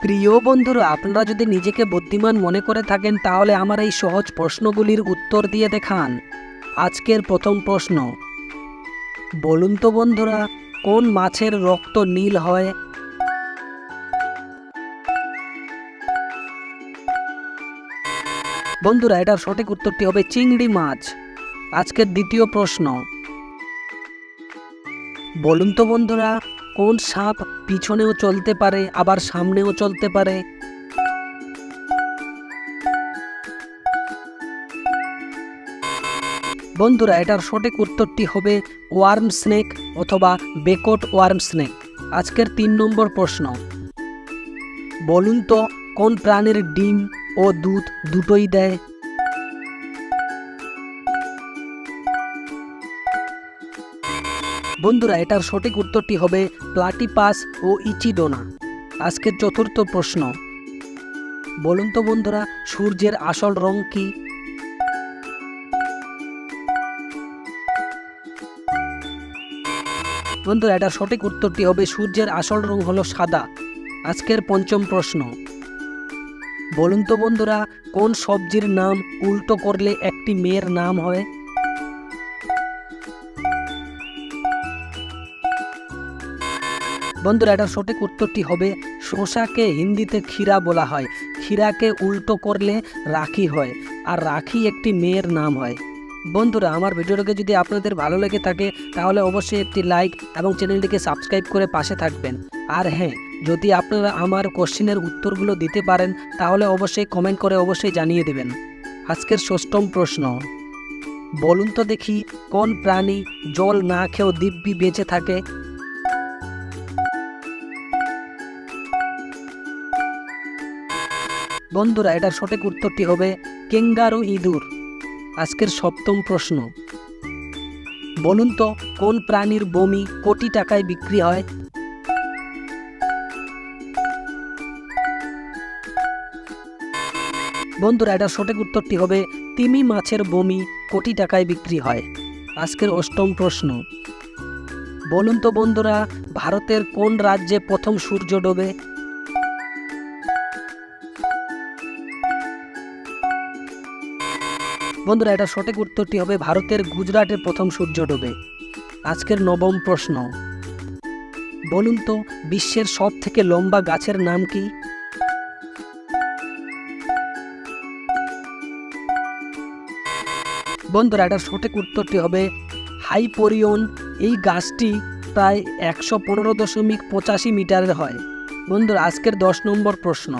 প্রিয় বন্ধুরা, আপনারা যদি নিজেকে বুদ্ধিমান মনে করে থাকেন, তাহলে আমার এই সহজ প্রশ্নগুলির উত্তর দিয়ে দেখান। আজকের প্রথম প্রশ্ন। বলুন তো বন্ধুরা, কোন মাছের রক্ত নীল হয়? বন্ধুরা, এটার সঠিক উত্তরটি হবে চিংড়ি মাছ। আজকের দ্বিতীয় প্রশ্ন। বলুন তো বন্ধুরা কোন সাপ পিছনেও চলতে পারে, আবার সামনেও চলতে পারে? বন্ধুরা, এটার সঠিক উত্তরটি হবে ওয়ার্ম স্নেক অথবা বেকট ওয়ার্ম স্নেক। আজকের তিন নম্বর প্রশ্ন। বলুন তো, কোন প্রাণীর ডিম ও দুধ দুটোই দেয়? বন্ধুরা, এটার সঠিক উত্তরটি হবে প্লাটিপাস ও ইচিডোনা। আজকের চতুর্থ প্রশ্ন। বলুন তো বন্ধুরা, সূর্যের আসল রং কি? বন্ধুরা, এটার সঠিক উত্তরটি হবে, সূর্যের আসল রং হলো সাদা। আজকের পঞ্চম প্রশ্ন। বলুন তো বন্ধুরা, কোন সবজির নাম উল্টো করলে একটি মেয়ের নাম হয়? বন্ধুরা এটার সঠিক উত্তরটি হবে শসাকে হিন্দিতে ক্ষীরা বলা হয়। ক্ষীরাকে উল্টো করলে রাখি হয়, আর রাখি একটি মেয়ের নাম হয়। বন্ধুরা, আমার ভিডিওটাকে যদি আপনাদের ভালো লেগে থাকে, তাহলে অবশ্যই একটি লাইক এবং চ্যানেলটিকে সাবস্ক্রাইব করে পাশে থাকবেন। আর হ্যাঁ যদি আপনারা আমার কোশ্চেনের উত্তরগুলো দিতে পারেন, তাহলে অবশ্যই কমেন্ট করে অবশ্যই জানিয়ে দেবেন। আজকের ষষ্ঠম প্রশ্ন। বলুন তো দেখি, কোন প্রাণী জল না খেয়েও দিব্যি বেঁচে থাকে? বন্ধুরা, এটার সঠিক উত্তরটি হবে কেঙ্গারু ইঁদুর। আজকের সপ্তম প্রশ্ন। বলুন তো, কোন প্রাণীর বমি কোটি টাকায় বিক্রি হয়? বন্ধুরা, এটার সঠিক উত্তরটি হবে তিমি মাছের বমি কোটি টাকায় বিক্রি হয়। আজকের অষ্টম প্রশ্ন। বলুন তো বন্ধুরা, ভারতের কোন রাজ্যে প্রথম সূর্য ডোবে? বন্ধুরা, এটা সঠিক উত্তরটি হবে ভারতের গুজরাটে প্রথম সূর্য ডোবে। আজকের নবম প্রশ্ন। বলুন তো, বিশ্বের সব থেকে লম্বা গাছের নাম কি? বন্ধুরা এটার সঠিক উত্তরটি হবে হাইপোরিয়ন। এই গাছটি প্রায় একশো পনেরো দশমিক পঁচাশি মিটারের হয়। বন্ধুরা, আজকের দশ নম্বর প্রশ্ন।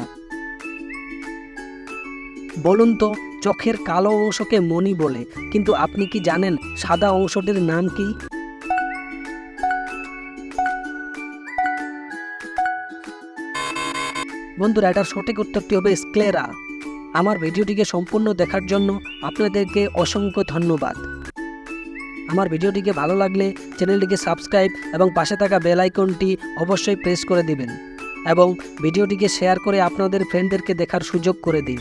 বলুন তো চোখের কালো অংশকে মণি বলে। কিন্তু আপনি কি জানেন সাদা অংশটির নাম কি? বন্ধুরা, এটার সঠিক উত্তরটি হবে স্ক্লেরা। আমার ভিডিওটিকে সম্পূর্ণ দেখার জন্য আপনাদেরকে অসংখ্য ধন্যবাদ। আমার ভিডিওটিকে ভালো লাগলে চ্যানেলটিকে সাবস্ক্রাইব এবং পাশে থাকা বেল আইকনটি অবশ্যই প্রেস করে দিবেন এবং ভিডিওটিকে শেয়ার করে আপনাদের ফ্রেন্ডদেরকে দেখার সুযোগ করে দিন।